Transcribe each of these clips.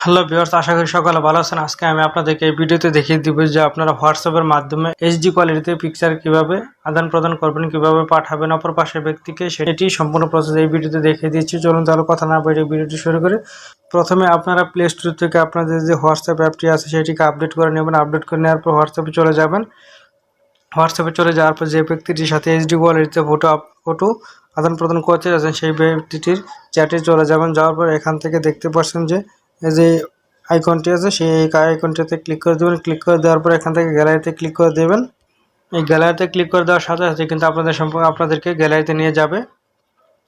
Hello viewers, আশা করি সকালে ভালো আছেন। আজকে আমি আপনাদেরকে এই ভিডিওতে দেখিয়ে দিব যে আপনারা হোয়াটসঅ্যাপের মাধ্যমে এইচডি কোয়ালিটিতে পিকচার কীভাবে আদান প্রদান করবেন, কীভাবে পাঠাবেন, অপর পাশের ব্যক্তিকে সেটি সম্পূর্ণ প্রসেস এই ভিডিওতে দেখিয়ে দিচ্ছি। চলুন তাহলে কথা না বেরিয়ে ভিডিওটি শুরু করে। প্রথমে আপনারা প্লে স্টোর থেকে আপনাদের যে হোয়াটসঅ্যাপ অ্যাপটি আছে, সেটিকে আপডেট করে নেবেন। আপডেট করে নেওয়ার পর হোয়াটসঅ্যাপে চলে যাবেন। হোয়াটসঅ্যাপে চলে যাওয়ার পর যে ব্যক্তিটির সাথে এইচডি কোয়ালিটিতে ফটো ফটো আদান প্রদান করতে যাচ্ছেন, সেই ব্যক্তিটির চ্যাটে চলে যাবেন। যাওয়ার পর এখান থেকে দেখতে পাচ্ছেন যে যে আইকনটি আছে, সেই আইকনটিতে ক্লিক করে দেবেন। ক্লিক করে দেওয়ার পর এখান থেকে গ্যালারিতে ক্লিক করে দেবেন। এই গ্যালারিতে ক্লিক করে দেওয়ার সাথে সাথে কিন্তু আপনাদের সম্পর্কে আপনাদেরকে গ্যালারিতে নিয়ে যাবে।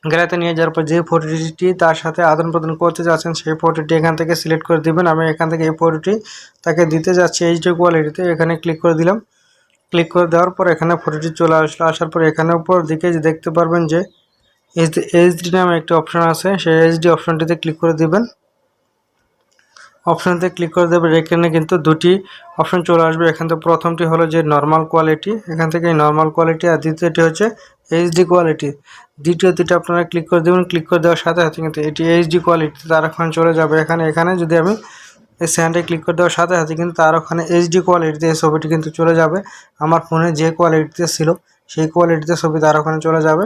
গ্যালারিতে নিয়ে যাওয়ার পর যে ফটোটি তার সাথে আদান প্রদান করতে যাচ্ছেন, সেই ফটোটি এখান থেকে সিলেক্ট করে দিবেন। আমি এখান থেকে এই ফটোটি তাকে দিতে যাচ্ছি এইচডি কোয়ালিটিতে এখানে ক্লিক করে দিলাম। ক্লিক করে দেওয়ার পর এখানে ফটোটি চলে আসলো আসার পর এখানে উপর দিকে দেখতে পারবেন যে এইচডি নামে একটি অপশন আছে। সেই এইচডি অপশনটিতে ক্লিক করে দিবেন। অপশানতে ক্লিক করে দেবে, এখানে কিন্তু দুটি অপশন চলে আসবে। এখান থেকে প্রথমটি হলো যে নর্মাল কোয়ালিটি এখান থেকে নর্মাল কোয়ালিটি আর দ্বিতীয়টি হচ্ছে এইচডি কোয়ালিটি দ্বিতীয়টিতে আপনারা ক্লিক করে দেবেন ক্লিক করে দেওয়ার সাথে সাথে কিন্তু এটি এইচডি কোয়ালিটি তার ওখানে চলে যাবে। এখানে এখানে যদি আমি এই স্যান্ডে ক্লিক করে দেওয়ার সাথে সাথে কিন্তু তার ওখানে এইচডি কোয়ালিটিতে এই ছবিটি কিন্তু চলে যাবে। আমার ফোনে যে কোয়ালিটিতে ছিল, সেই কোয়ালিটিতে ছবি তার ওখানে চলে যাবে।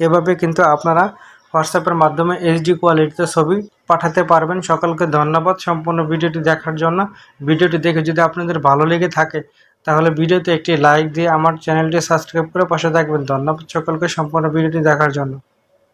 এভাবে কিন্তু আপনারা হোয়াটসঅ্যাপের মাধ্যমে এইচডি কোয়ালিটিতে ছবি পাঠাতে পারবেন। সকলকে ধন্যবাদ সম্পূর্ণ ভিডিওটি দেখার জন্য। ভিডিওটি দেখে যদি আপনাদের ভালো লেগে থাকে, তাহলে ভিডিওতে একটি লাইক দিয়ে আমার চ্যানেলটি সাবস্ক্রাইব করে পাশে থাকবেন। ধন্যবাদ সকলকে সম্পূর্ণ ভিডিওটি দেখার জন্য।